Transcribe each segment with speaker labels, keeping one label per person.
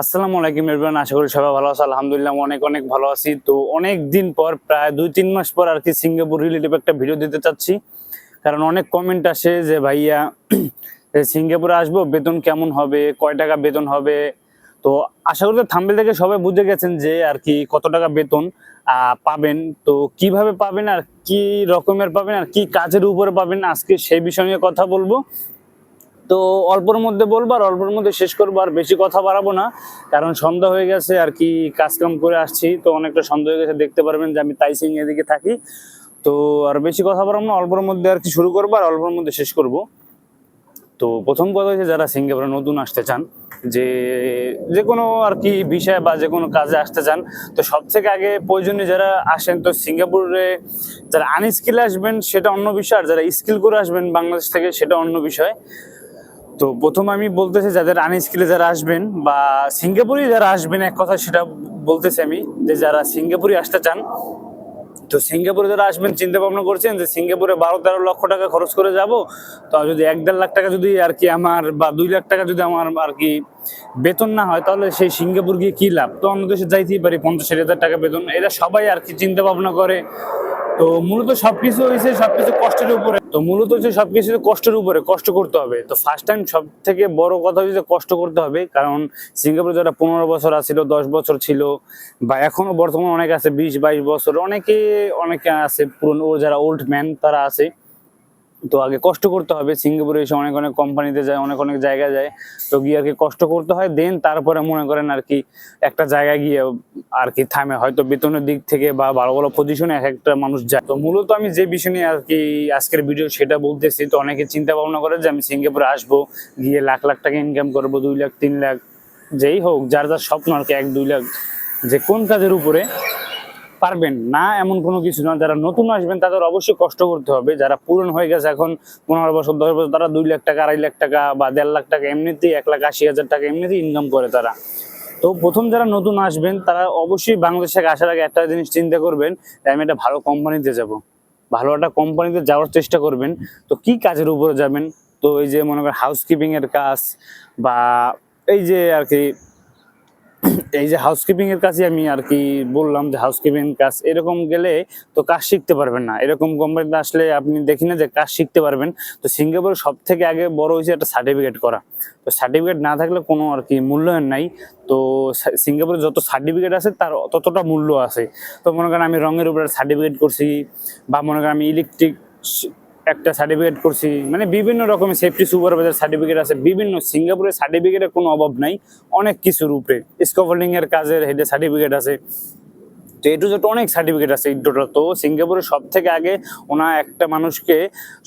Speaker 1: আসসালামু আলাইকুম এভরিওয়ান আশা করি সবাই ভালো আছে। আলহামদুলিল্লাহ অনেক অনেক ভালো আছি। তো অনেক দিন পর, প্রায় দুই তিন মাস পর আর কি সিঙ্গাপুর রিলেটিভ একটা ভিডিও দিতে চাচ্ছি। কারণ অনেক কমেন্ট আসে যে, ভাইয়া সিঙ্গাপুরে আসব, বেতন কেমন হবে? কয় টাকা বেতন হবে? তো আশা করি থাম্বেল থেকে সবাই বুঝে গেছেন যে, আর কি কত টাকা বেতন পাবেন। তো কীভাবে পাবেন আর কি রকমের পাবেন আর কি কাজের উপরে পাবেন, আজকে সেই বিষয় নিয়ে কথা বলব। তো অল্পর মধ্যে বলব আর অল্পর মধ্যে শেষ করব আর বেশি কথা বাড়াবো না। কারণ সন্ধ্যা হয়ে গেছে আর কি কাজ কাম করে আসছি, তো অনেকটা সন্ধ্যা হয়ে গেছে, দেখতে পারবেন যে আমি তাইসিং এদিকে থাকি। তো আর বেশি কথা বাড়াবো না, অল্পর মধ্যে আর কি শুরু করব আর অল্পর মধ্যে শেষ করব। তো প্রথম কথা হচ্ছে যারা সিঙ্গাপুরে নতুন আসতে চান, যে যে কোনো আর কি বিষয় বা যে কোনো কাজে আসতে চান, তো সব থেকে আগে প্রয়োজনীয় যারা আসেন, তো সিঙ্গাপুরে যারা আনস্কিল আসবেন সেটা অন্য বিষয়, আর যারা স্কিল করে আসবেন বাংলাদেশ থেকে সেটা অন্য বিষয়। তো প্রথম আমি বলতেছি যাদের আনস্কিলে যারা আসবেন বা সিঙ্গাপুরে যারা আসবেন, এক কথা সেটা বলতেছি আমি যে যারা সিঙ্গাপুরে আসতে চান, তো সিঙ্গাপুরে যারা আসবেন, চিন্তা ভাবনা করছেন যে সিঙ্গাপুরে বারো তেরো লক্ষ টাকা খরচ করে যাব, তো যদি এক দেড় লাখ টাকা যদি আর কি আমার বা দুই লাখ টাকা যদি আমার আর কি বেতন না হয়, তাহলে সেই সিঙ্গাপুর গিয়ে কী লাভ? তো অন্য দেশে যাইতেই পারি পঞ্চাশ ষাট হাজার টাকা বেতন। এরা সবাই আর কি চিন্তা ভাবনা করে। তো মূলত সব কিছু হয়েছে সব কিছু কষ্টের উপরে। তো মূলত হচ্ছে সবকিছু কষ্টের উপরে, কষ্ট করতে হবে। তো ফার্স্ট টাইম সব থেকে বড় কথা হচ্ছে কষ্ট করতে হবে, কারণ সিঙ্গাপুরে যারা পনেরো বছর আছিল, দশ বছর ছিল, বা এখনও বর্তমানে অনেক আছে, বিশ বাইশ বছর, অনেকে অনেকে আছে পুরনো, যারা ওল্ড ম্যান তারা আছে। তো আগে কষ্ট করতে হবে। সিঙ্গাপুরে এসে অনেক অনেক কোম্পানিতে যায়, অনেক অনেক জায়গায় যায়। তো গিয়ে আর কি কষ্ট করতে হয়, দেন তারপরে মনে করেন আর কি একটা জায়গায় গিয়ে আর কি থামে। হয়তো বেতনের দিক থেকে বা ভালো ভালো পজিশনে এক একটা মানুষ যায়। তো মূলত আমি যে বিষয় নিয়ে আর কি আজকের ভিডিও সেটা বলতেছি, তো অনেকে চিন্তা ভাবনা করে যে আমি সিঙ্গাপুরে আসব, গিয়ে লাখ লাখ টাকা ইনকাম করব, দুই লাখ, তিন লাখ, যেই হোক, যার যার স্বপ্ন আর কি এক, দুই লাখ, যে কোন কাজের উপরে পারবেন না, এমন কোনো কিছু না। যারা নতুন আসবেন, তাদের অবশ্যই কষ্ট করতে হবে। যারা পূরণ হয়ে গেছে এখন, পনেরো বছর, দশ বছর, তারা দুই লাখ টাকা, আড়াই লাখ টাকা বা দেড় লাখ টাকা এমনিতেই, এক লাখ আশি হাজার টাকা এমনিতেই ইনকাম করে তারা। তো প্রথম যারা নতুন আসবেন, তারা অবশ্যই বাংলাদেশে আসার আগে একটা জিনিস চিন্তা করবেন যে, আমি একটা ভালো কোম্পানিতে যাব। ভালো একটা কোম্পানিতে যাওয়ার চেষ্টা করবেন। তো কি কাজের উপরে যাবেন? তো এই যে মনে করেন হাউসকিপিং এর কাজ বা এই যে আর কি এই যে হাউসকিপিং এর কাজে আমি আর কি বললাম যে হাউসকিপিং কাজ, এরকম গেলে তো কাজ শিখতে পারবেন না। এরকম কোম্পানিতে আসলে আপনি দেখি না যে কাজ শিখতে পারবেন। তো সিঙ্গাপুরে সব থেকে আগে বড় হয়েছে একটা সার্টিফিকেট করা। তো সার্টিফিকেট না থাকলে কোনো আর কি মূল্যায়ন নাই। তো সিঙ্গাপুরে যত সার্টিফিকেট আছে তার ততটা মূল্য আছে। তো মনে করেন আমি রঙের উপরে সার্টিফিকেট করছি বা মনে করেন আমি ইলেকট্রিক একটা সার্টিফিকেট করছি। মানে বিভিন্ন রকমের সেফটি সুপারভাইজার সার্টিফিকেট আছে, বিভিন্ন সিঙ্গাপুরের সার্টিফিকেটের কোনো অভাব নাই, অনেক কিছুর উপরে। স্কোভলিং এর কাজের হেডে সার্টিফিকেট আছে। তো এটু যেটা অনেক সার্টিফিকেট আছে টোটাল তো সিঙ্গাপুরে সব থেকে আগে ওনা একটা মানুষকে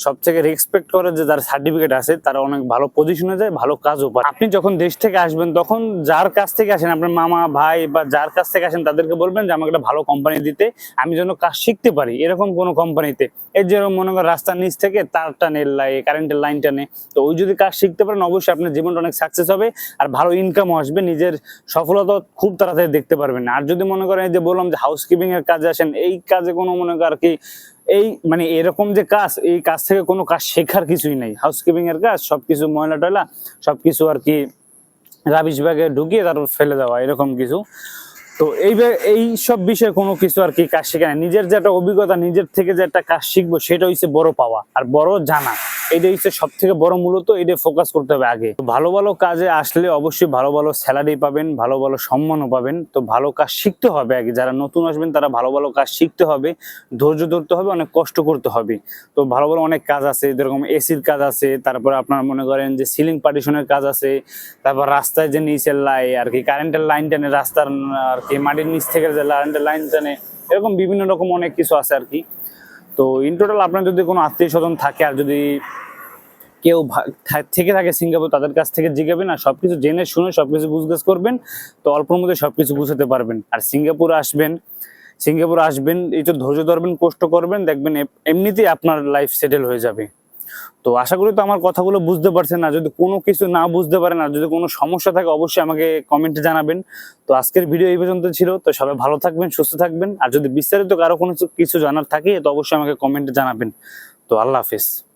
Speaker 1: সব থেকে রেসপেক্ট করে যে যার সার্টিফিকেট আছে, তারা অনেক ভালো পজিশনে যায়, ভালো কাজও পায়। আপনি যখন দেশ থেকে আসবেন, তখন যার কাছ থেকে আসেন, আপনার মামা, ভাই বা যার কাছ থেকে আসেন, তাদেরকে বলবেন যে, আমাকে একটা ভালো কোম্পানি দিতে, আমি যেন কাজ শিখতে পারি। এরকম কোনো কোম্পানিতে এর যেরকম মনে করেন রাস্তার নিচ থেকে তার টানে কারেন্টের লাইন টানে। তো ওই যদি কাজ শিখতে পারেন, অবশ্যই আপনার জীবনটা অনেক সাকসেস হবে আর ভালো ইনকামও আসবে। নিজের সফলতা খুব তাড়াতাড়ি দেখতে পারবেন। আর যদি মনে করেন যে বললাম যে হাউসকিপিং এর কাজে আসেন, এই কাজে কোনো মনে আর কি, এই মানে এরকম যে কাজ, এই কাজ থেকে কোনো কাজ শেখার কিছুই নেই। হাউসকিপিং এর কাজ, সবকিছু ময়লা টয়লা, সবকিছু আর কি রাবিশ ব্যাগে ঢুকিয়ে তারপর ফেলে দেওয়া, এরকম কিছু। তো এই এই সব বিষয়ে কোনো কিছু আর কি কাজ শেখা নিজের যে একটা অভিজ্ঞতা, নিজের থেকে যে একটা কাজ শিখব, সেটা হচ্ছে বড় পাওয়া, আর বড় জানা। এটা হচ্ছে সব থেকে বড় মূলত এটা ফোকাস করতে হবে আগে। তো ভালো ভালো কাজে আসলে অবশ্যই ভালো ভালো স্যালারি পাবেন, ভালো ভালো সম্মানও পাবেন। তো ভালো কাজ শিখতে হবে আগে। যারা নতুন আসবেন, তারা ভালো ভালো কাজ শিখতে হবে, ধৈর্য ধরতে হবে, অনেক কষ্ট করতে হবে। তো ভালো ভালো অনেক কাজ আছে, যেরকম এসির কাজ আছে, তারপর আপনার মনে করেন যে সিলিং পার্টিশনের কাজ আছে, তারপর রাস্তায় যে নিচের লাই আর কি কারেন্টের লাইন টানে, রাস্তার, আর কি মাটির নিচ থেকে যে কারেন্টের লাইন টানে, এরকম বিভিন্ন রকম অনেক কিছু আছে আর কি। তো ইন টোটাল আপনার যদি কোনো আত্মীয় স্বজন থাকে আর যদি কেউ থেকে থাকে সিঙ্গাপুর, তাদের কাছ থেকে জিগাবেন আর সব কিছু জেনে শুনে সব সবকিছু বুঝগাছ করবেন। তো অল্পর মধ্যে সব কিছু বুঝাতে পারবেন। আর সিঙ্গাপুর আসবেন সিঙ্গাপুর আসবেন, এই তো ধৈর্য ধরবেন, কষ্ট করবেন, দেখবেন এমনিতেই আপনার লাইফ সেটেল হয়ে যাবে। তো আশা করি তো আমার কথাগুলো বুঝতে পারছেন না। যদি কোনো কিছু না বুঝতে পারেন আর যদি কোনো সমস্যা থাকে অবশ্যই আমাকে কমেন্টে জানাবেন। তো আজকের ভিডিও এই পর্যন্ত ছিল। তো সবাই ভালো থাকবেন, সুস্থ থাকবেন। আর যদি বিস্তারিত কারও কোনো কিছু- জানার থাকে, তো অবশ্যই আমাকে কমেন্টে জানাবেন। তো আল্লাহ হাফিজ।